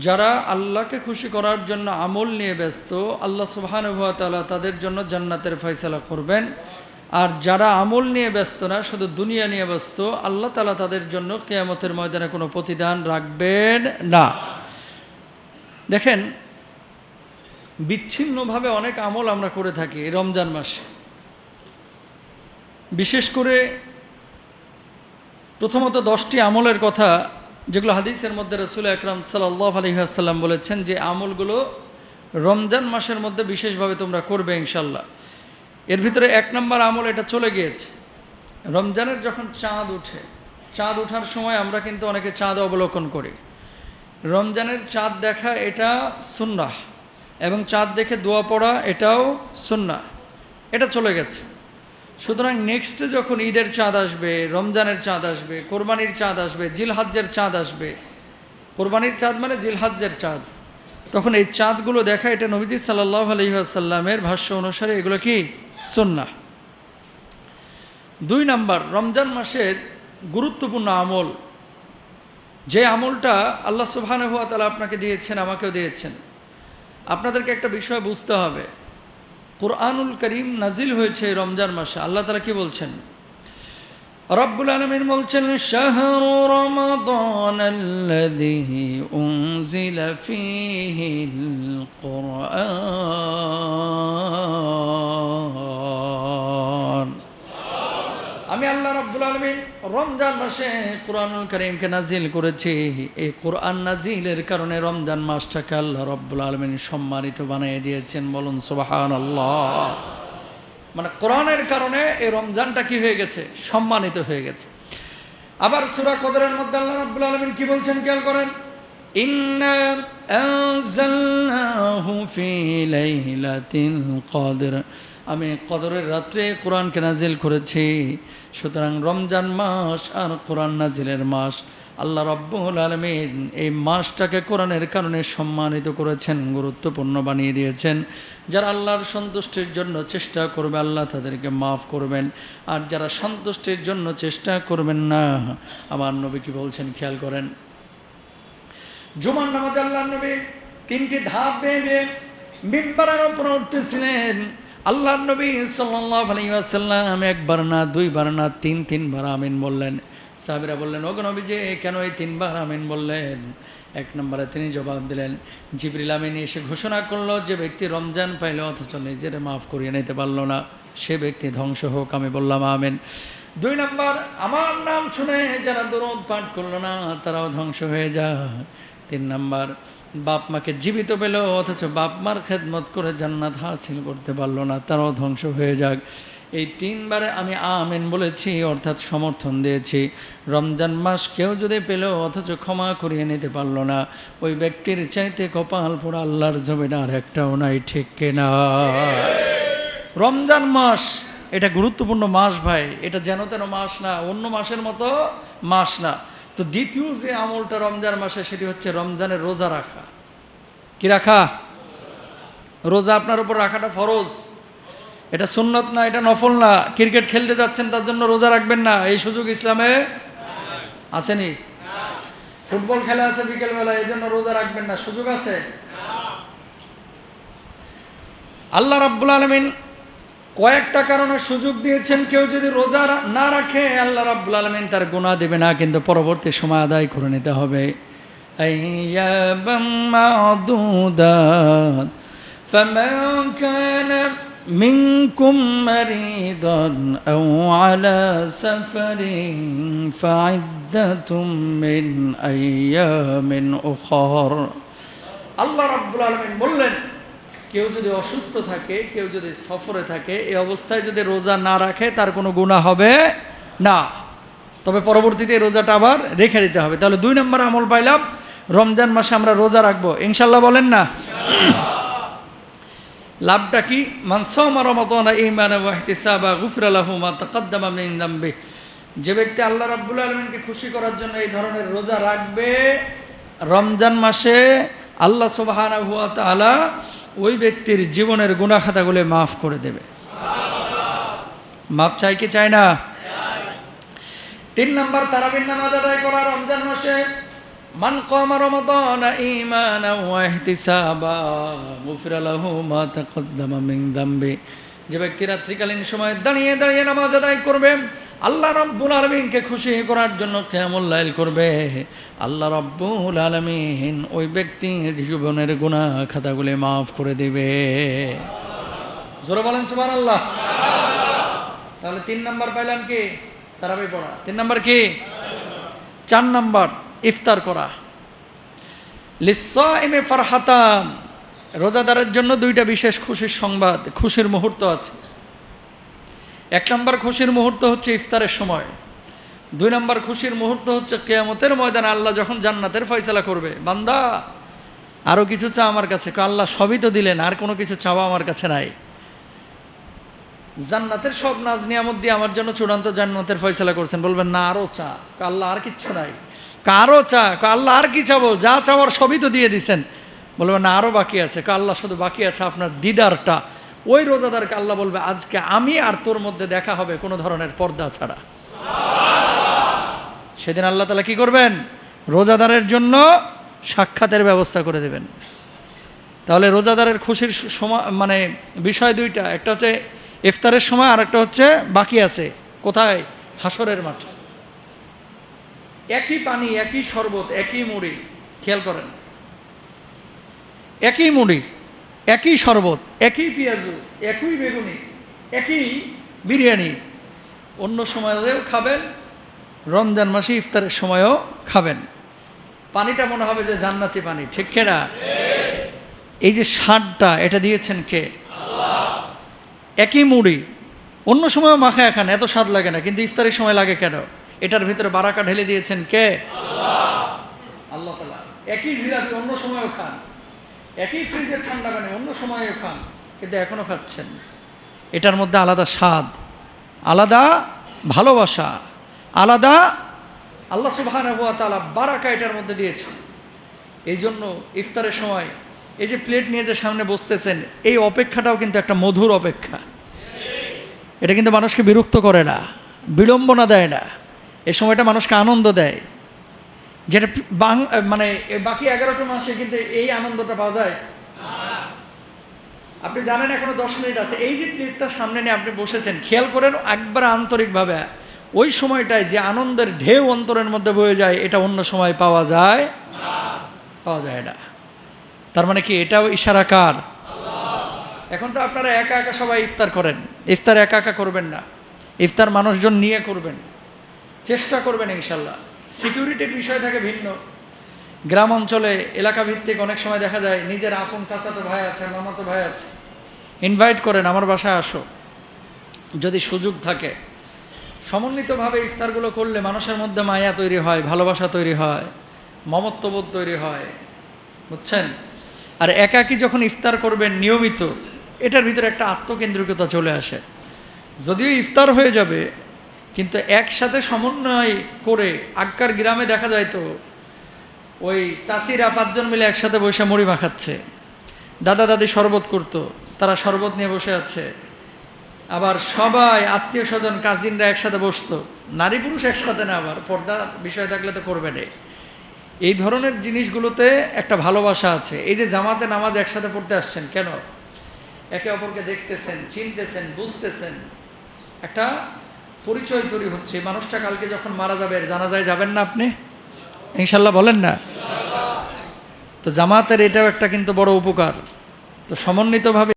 যারা আল্লাহকে খুশি করার জন্য আমল নিয়ে ব্যস্ত, আল্লাহ সুবাহানুভাতালা তাদের জন্য জান্নাতের ফয়সালা করবেন। আর যারা আমল নিয়ে ব্যস্ত না, শুধু দুনিয়া নিয়ে ব্যস্ত, আল্লাহ তালা তাদের জন্য কেয়ামতের ময়দানে কোনো প্রতিদান রাখবেন না। দেখেন, বিচ্ছিন্নভাবে অনেক আমল আমরা করে থাকি রমজান মাসে। বিশেষ করে প্রথমত দশটি আমলের কথা যেগুলো হাদিসের মধ্যে রসুল আকরাম সাল্লাহ আলহিহাসাল্লাম বলেছেন যে আমলগুলো রমজান মাসের মধ্যে বিশেষভাবে তোমরা করবে ইনশাল্লাহ এর ভিতরে এক নম্বর আমল এটা চলে গিয়েছে। রমজানের যখন চাঁদ উঠে, চাঁদ ওঠার সময় আমরা কিন্তু অনেকে চাঁদ অবলোকন করি। রমজানের চাঁদ দেখা এটা সুন্নাহ এবং চাঁদ দেখে দোয়া পড়া এটাও সুন্নাহ। এটা চলে গেছে। সুতরাং নেক্সটে যখন ঈদের চাঁদ আসবে, রমজানের চাঁদ আসবে, কোরবানির চাঁদ আসবে, জিলহাজ্জের চাঁদ আসবে। কোরবানির চাঁদ মানে জিলহাজ্জের চাঁদ। তখন এই চাঁদগুলো দেখা, এটা নবীজি সাল্লাহ আলহিহাসাল্লামের ভাষ্য অনুসারে এগুলো কি? সুন্না দুই নাম্বার, রমজান মাসের গুরুত্বপূর্ণ আমল। যে আমলটা আল্লাহ সুবহানাহু ওয়া তাআলা আপনাকে দিয়েছেন, আমাকেও দিয়েছেন। আপনাদেরকে একটা বিষয় বুঝতে হবে। কোরআনুল করিম নাজিল হয়েছে রমজান মাসে। আল্লাহ তারা কি বলছেন? রব্বুল আলমিন বলছেন, শাহরু রমাদান আল্লাযী উনজিলা ফীহিল কুরআন আমি আল্লাহ রাব্বুল আলমিন রমজান মাসে কোরআনুল করিমকে নাজিল করেছি। এই কোরআন নাজিলের কারণে রমজান মাসটাকে আল্লাহ রব্বুল আলমিন সম্মানিত বানিয়ে দিয়েছেন। বলুন সুবাহান আল্লাহ মানে কোরআনের কারণে এই রমজানটা কি হয়ে গেছে? সম্মানিত হয়ে গেছে। আবার সুরা কদরের মধ্যে আল্লাহ রাব্বুল আলমিন কি বলছেন খেয়াল করেন? লাইলাতিল কদর। আমি কদরের রাত্রে কোরআনকে নাজিল করেছি। সুতরাং রমজান মাস আর কোরআন নাজিলের মাস। আল্লাহ রব্বুল আলমিন এই মাসটাকে কোরআনের কারণে সম্মানিত করেছেন, গুরুত্বপূর্ণ বানিয়ে দিয়েছেন। যারা আল্লাহর সন্তুষ্টির জন্য চেষ্টা করবে, আল্লাহ তাদেরকে মাফ করবেন। আর যারা সন্তুষ্টির জন্য চেষ্টা করবেন না, আমার নবী কি বলছেন খেয়াল করেন। জুমার নামাজ আল্লাহ নবী তিনটি ধাপ বেয়ে মিম্বারের উপর উঠতেছিলেন। আল্লাহ নবী সাল্লাল্লাহু আলাইহি ওয়াসাল্লাম একবার না, দুইবার না, তিন, তিনবার আমিন বললেন। সাহাবীরা বললেন, ওগো নবী যে কেন এই তিনবার আমিন বললেন? এক নম্বরে তিনি জবাব দিলেন, জিবরিল আমিন এসে ঘোষণা করল যে ব্যক্তি রমজান পাইল, অথচ নিজের মাফ করিয়ে নিতে পারল না। সে ব্যক্তি ধ্বংস হোক, আমি বললাম, আমিন। দুই নম্বর, আমার নাম শুনে যারা দরদ পাঠ করল না, তারাও ধ্বংস হয়ে যায়। তিন নাম্বার বাপ মাকে জীবিত পেল অথচ বাপ মার খেদমত করে জান্নাত হাসিল করতে পারল না, তারাও ধ্বংস হয়ে যাক। এই তিনবারে আমি আমেন বলেছি, অর্থাৎ সমর্থন দিয়েছি। রমজান মাস কেউ যদি পেল অথচ ক্ষমা করিয়ে নিতে পারল না, ওই ব্যক্তির চাইতে কপাল পোড়া আল্লাহর জমিন আর একটাও নাই, ঠিক কেনা? রমজান মাস, এটা গুরুত্বপূর্ণ মাস ভাই, এটা যেন তেন মাস না, অন্য মাসের মতো মাস না। তো দ্বিতীয় যে আমলটা রমজান মাসে, সেটি হচ্ছে রমজানের রোজা রাখা। কি রাখা? রোজা আপনার উপর রাখাটা ফরজ। এটা সুন্নত না, এটা নফল না। ক্রিকেট খেলতে যাচ্ছেন, তার জন্য রোজা রাখবেন না। এই সুযোগ ইসলামে আসেনি। ফুটবল খেলা আছে বিকেলবেলা এই জন্য রোজা রাখবেন না। সুযোগ আছে? আল্লাহ রাব্বুল আলমিন কয়েকটা কারণে সুযোগ দিয়েছেন কেউ যদি রোজা রা- না রাখে আল্লাহ রাব্বুল আলমিন তার গুণা দেবে না কিন্তু পরবর্তী সময় আদায় করে নিতে হবে أياما معدودات فمن كان منكم مريضا أو على سفر فعدة من أيام أخر আল্লাহ রাব্বুল আলমিন বললেন কেউ যদি অসুস্থ থাকে কেউ যদি সফরে থাকে এই অবস্থায় যদি রোজা না রাখে তার কোনো গুণা হবে না। তবে পরবর্তীতে রোজাটা আবার রেখে দিতে হবে। তাহলে দুই নম্বর আমল পাইলাম রমজান মাসে আমরা রোজা রাখব। ইনশাল্লাহ বলেন না? লাভটা কি? মানসমা রমাদান ইমানা ওয়াহতিসাবা গুফরালাহু মা তাকাদ্দামা যে ব্যক্তি আল্লাহ রাব্বুল আলামিনকে খুশি করার জন্য এই ধরনের রোজা রাখবে রমজান মাসে আল্লাহ সোবাহানা হুয়া তালা ওই ব্যক্তির জীবনের গুণাখাতাগুলো মাফ করে দেবে। মাফ চাই কি চায় না? তিন নম্বর তারাবির নামাজ আদায় করা রমজান মাসে, মান কম রমাদান ঈমানান ওয়া ইহতিসাবা মা তাকদ্দামা মিন দামবি। যে ব্যক্তি রাত্রিকালীন সময় দাঁড়িয়ে দাঁড়িয়ে নামাজ আদায় করবে, আল্লাহ রব্বুল আলমিনকে খুশি করার জন্য কেমন লাইল করবে। আল্লাহ রব্বুল আলমিন ওই ব্যক্তির জীবনের গুণা খাতাগুলি মাফ করে দিবে। জোরে বলেন সুবান আল্লাহ তাহলে তিন নাম্বার পাইলাম কি? তারাবি পড়া। তিন নাম্বার কি? চার নাম্বার, ইফতার করা। লিসাইমে ফারহাতান। রোজাদারের জন্য দুইটা বিশেষ খুশির সংবাদ খুশির মুহূর্ত আছে। এক নম্বর খুশির মুহূর্ত হচ্ছে ইফতারের সময়। দুই নম্বর খুশির মুহূর্ত হচ্ছে কেয়ামতের ময়দানে আল্লাহ যখন জান্নাতের ফয়সলা করবে। বান্দা আরও কিছু চা আমার কাছে আল্লাহ সবই তো দিলেন আর কোনো কিছু চাওয়া আমার কাছে নাই। জান্নাতের সব নাজ নিয়ামত দিয়ে আমার জন্য চূড়ান্ত জান্নাতের ফয়সলা করছেন। বলবেন না আরও চা। আল্লাহ আর কিচ্ছু নাই। কয়, আরও চা। আল্লাহ আর কি চাবো? যা চাওয়ার সবই তো দিয়ে দিছেন। বলবেন না আরও বাকি আছে। কয়, আল্লাহ শুধু বাকি আছে আপনার দিদারটা। ওই রোজাদারকে আল্লাহ বলবে আজকে আমি আর তোর মধ্যে দেখা হবে কোনো ধরনের পর্দা ছাড়া। সেদিন আল্লাহ তালা কি করবেন? রোজাদারের জন্য সাক্ষাতের ব্যবস্থা করে দেবেন। তাহলে রোজাদারের খুশির সময় মানে বিষয় দুইটা একটা হচ্ছে ইফতারের সময় আর একটা হচ্ছে বাকি আছে। কোথায়? হাসরের মাঠে। একই পানি একই শরবত একই মুড়ি খেয়াল করেন। একই মুড়ি, একই শরবত, একই পেঁয়াজু, একই বেগুনি, একই বিরিয়ানি। অন্য সময়তেও খাবেন, রমজান মাসে ইফতারের সময়ও খাবেন। পানিটা মনে হবে যে জান্নাতি পানি, ঠিক না? এই যে স্বাদটা, এটা দিয়েছেন কে? একই মুড়ি, অন্য সময়ও মাখায় খান এত স্বাদ লাগে না, কিন্তু ইফতারের সময় লাগে কেন? এটার ভিতরে বারাকা ঢেলে দিয়েছেন কে? আল্লাহ। তালা একই জিলাপি অন্য সময়ও খান। একই ফ্রিজের ঠান্ডা পানি অন্য সময়ও খান, কিন্তু এখনও খাচ্ছেন। এটার মধ্যে আলাদা স্বাদ, আলাদা ভালোবাসা, আলাদা আল্লাহ সুবহান তালা বারাকা এটার মধ্যে দিয়েছে এই জন্য ইফতারের সময় এই যে প্লেট নিয়ে যে সামনে বসতেছেন, এই অপেক্ষাটাও কিন্তু একটা মধুর অপেক্ষা। এটা কিন্তু মানুষকে বিরক্ত করে না, বিড়ম্বনা দেয় না। এই সময়টা মানুষকে আনন্দ দেয়। যেটা বাং মানে বাকি এগারোটা মাসে কিন্তু এই আনন্দটা পাওয়া যায়। আপনি জানেন এখনও দশ মিনিট আছে। এই যে প্লেটটা সামনে নিয়ে আপনি বসেছেন, খেয়াল করেন একবার আন্তরিকভাবে, ওই সময়টায় যে আনন্দের ঢেউ অন্তরের মধ্যে বয়ে যায়, এটা অন্য সময় পাওয়া যায়? পাওয়া যায় এটা তার মানে কি এটাও ইশারাকার এখন তো আপনারা একা একা সবাই ইফতার করেন। ইফতার একা একা করবেন না। ইফতার মানুষজন নিয়ে করবেন। চেষ্টা করবেন ইনশাল্লাহ। সিকিউরিটির বিষয় থাকে ভিন্ন। গ্রাম অঞ্চলে এলাকা ভিত্তিক অনেক সময় দেখা যায়, নিজের আপন চাচাতো ভাই আছে, মামাতো ভাই আছে ইনভাইট করেন, আমার বাসায় আসো। যদি সুযোগ থাকে। সমন্বিতভাবে ইফতারগুলো করলে মানুষের মধ্যে মায়া তৈরি হয়, ভালোবাসা তৈরি হয়, মমত্ববোধ তৈরি হয়। বুঝছেন? আর একাকি যখন ইফতার করবেন নিয়মিত, এটার ভিতরে একটা আত্মকেন্দ্রিকতা চলে আসে। যদিও ইফতার হয়ে যাবে কিন্তু একসাথে সমন্বয় করে আগকার গ্রামে দেখা যায় তো, ওই চাচিরা পাঁচজন মিলে একসাথে বসে মুড়ি মাখাচ্ছে। দাদা দাদি শরবত করতো, তারা শরবত নিয়ে বসে আছে। আবার সবাই আত্মীয় স্বজন কাজিনরা একসাথে বসতো। নারী পুরুষ একসাথে না আবার, পর্দা বিষয় থাকলে তো করবে না। এই ধরনের জিনিসগুলোতে একটা ভালোবাসা আছে। এই যে জামাতে নামাজ একসাথে পড়তে আসছেন, কেন? একে অপরকে দেখতেছেন, চিনতেছেন, বুঝতেছেন। একটা পরিচয় তৈরি হচ্ছে। মানুষটা কালকে যখন মারা যাবে জানা যায় যাবেন না আপনি? ইনশাল্লাহ বলেন না? তো জামাতের এটাও একটা কিন্তু বড় উপকার। তো সমন্বিতভাবে